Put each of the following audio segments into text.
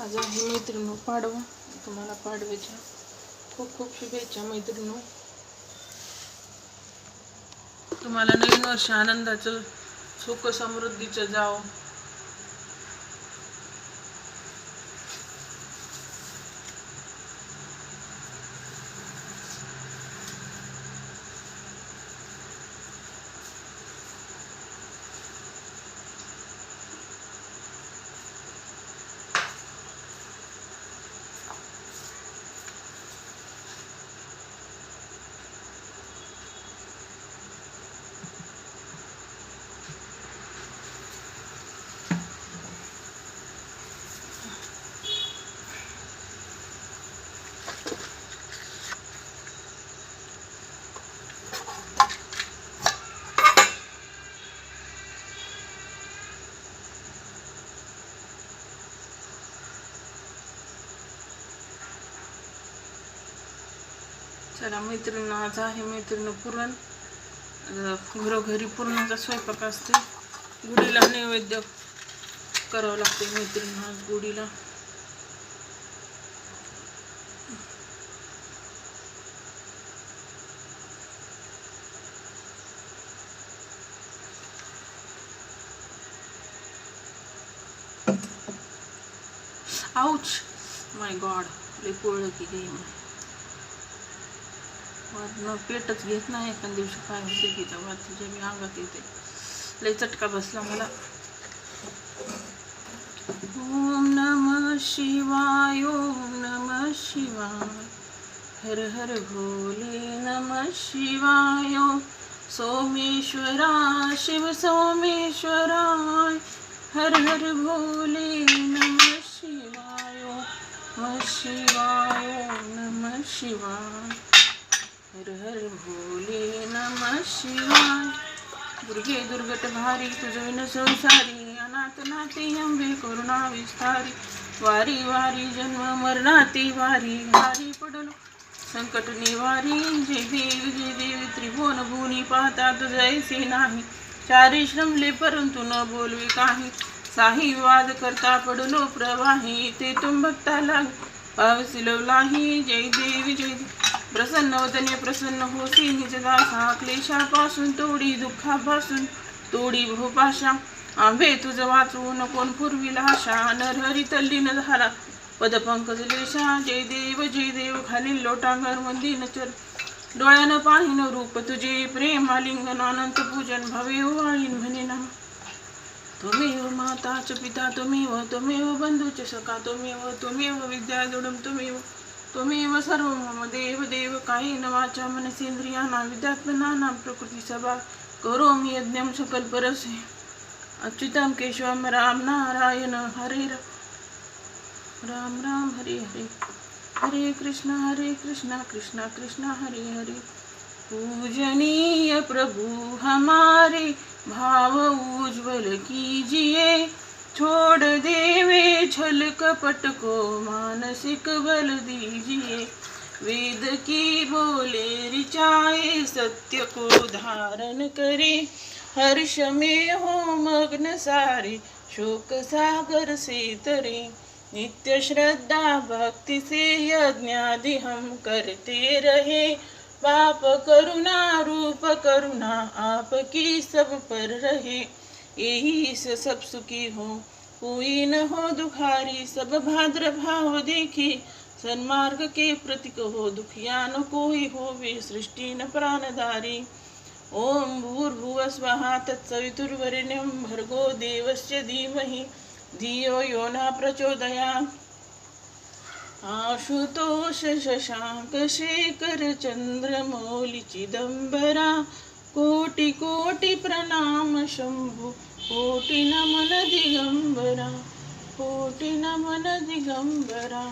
आज आहे मैत्रिणी पाडवा. तुम्हाला पाडव्याच्या खूप खूप शुभेच्छा मैत्रिणी तुम्हाला नवीन वर्ष आनंदाचं सुख समृद्धीचं जाव. चला मैत्रिणी आज आहे मैत्रिणी पुरण. घरोघरी पुरणाचा स्वयंपाक असते गुढीला नैवेद्य करावं लागते मैत्रिणी आज गुढीला. आऊच माय गॉड लई पोळलं की गेम वरनं पेटच घेत नाही एखाद दिवशी होते की तेव्हा तुझ्या लई चटका बसला मला. ओम नम शिवाय, ओम नम शिवाय. हर हर भोले नम शिवाय सोमेश्वरा, शिव सोमेश्वराय. हर हर भोले नम शिवाय नम शिवाय नम शिवाय. हर हर भोले नम शिवाय दुर्गे दुर्गट भारी तुझविन संसारी. अनाथ नाती अंबे करुणा विस्तारी. वारी वारी जन्म मरणाती वारी. वारी पडलो संकट निवारी. जय देव जय देव त्रिभुवन भुवनी पाहता तुझैसे नाही. चारी श्रमले परंतु न बोलवे काही. साही वाद करता पडलो प्रवाही ते तुम भक्ताला पावसिलवलाही जय देव जय देव. प्रसन्न वदने प्रसन्न होसे निज दासा क्लेशापासून तोडी दुःखापासून तोडी भोपाशा आंबे तुझ वाचून कोण पूर्वीला आशा? नरहरी तल्लीन झाला पदपंकज लेशा जय देव जय देव खालील लोटांगर मंदिर नचर डोळ्यानं पाहिन रूप तुझे प्रेम आलिंगन अनंत पूजन भवे हो वाळीन म्हणे ना. त्वमेव हो माताच पिता त्वमेव हो, त्वमेव बंधूच सखा त्वमेव त्वमेव विद्यादुडम त्वमेव त्वमेव सर्व मम देव देव कायेन वाचा मनसेंद्रियाणां विद्यात्मनानां प्रकृती सभा करोमि यज्ञं सकल परसे अच्युतं केशवं राम नारायण हरे राम राम हरे हरे। हरे कृष्णा हरे कृष्णा कृष्णा कृष्णा हरे हरे। पूजनीय प्रभु हमारे भाव उज्ज्वल कीजिए। छोड़ देवे छल कपट को मानसिक बल दीजिए। वेद की बोले रिचाए सत्य को धारण करे। हर्ष में हो मग्न सारे शोक सागर से तरे। नित्य श्रद्धा भक्ति से यज्ञादि हम करते रहे। पाप करुणा रूप करुणा आपकी सब पर रहे। यही से सब सुखी हो। कोई न हो दुखारी सब भाद्र भाव देखी। सन्मार्ग के प्रतीक हो दुखिया न कोई हो वे सृष्टि न प्राणधारी। ओम भूर्भुव स्वहा तत्सवितुर्वरिण्यम भर्गो देवस्य धीमहि। धियो यो न प्रचोदया। आशुतोष शशांक शेखर चंद्रमौली चिदंबरा। कोटी कोटी प्रणाम शंभू कोटि नमन दिगंबरा कोटि नमन दिगंबरा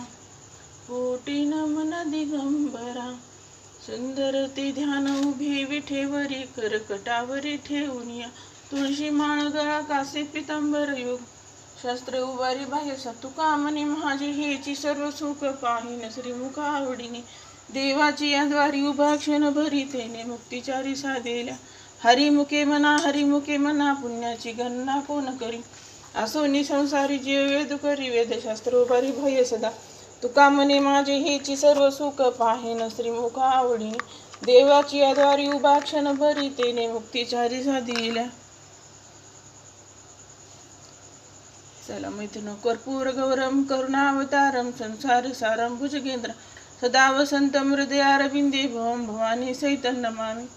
कोटि नमन दिगंबरा. सुंदर ते ध्यान उभे विठेवरी करकटावरी ठेवूनिया तुळशी माळगळा कासे पितांबर युग. शास्त्र उभारी बाह्य तुका म्हणे माझे हेची सर्व सुख पाहिन श्रीमुखा आवडीने. देवाची या द्वारी उभा क्षण भरी तेने मुक्तिचारी साधेल्या. हरिमुखे मना हरिमुखे मना पुण्याची गणना कोण करी? असो निसंसारी जीव वेद करी वेदशास्त्र उभारी भय सदा. तुका म्हणे माझे हेची सर्व सुख पाहेन श्रीमुख आवडी. देवाची आद्वारी उभा क्षण भरी तेने मुक्तीच्या दिशा चला मैत्रिण कर्पूर गौरम करुणावतारम संसार सारम भुजगेंद्र. सदा वसंतम हृदयारविंदे भवम भवानी सहितं नमामि।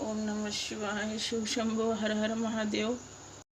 ओम नमः शिवाय शिव शंभो हर हर महादेव।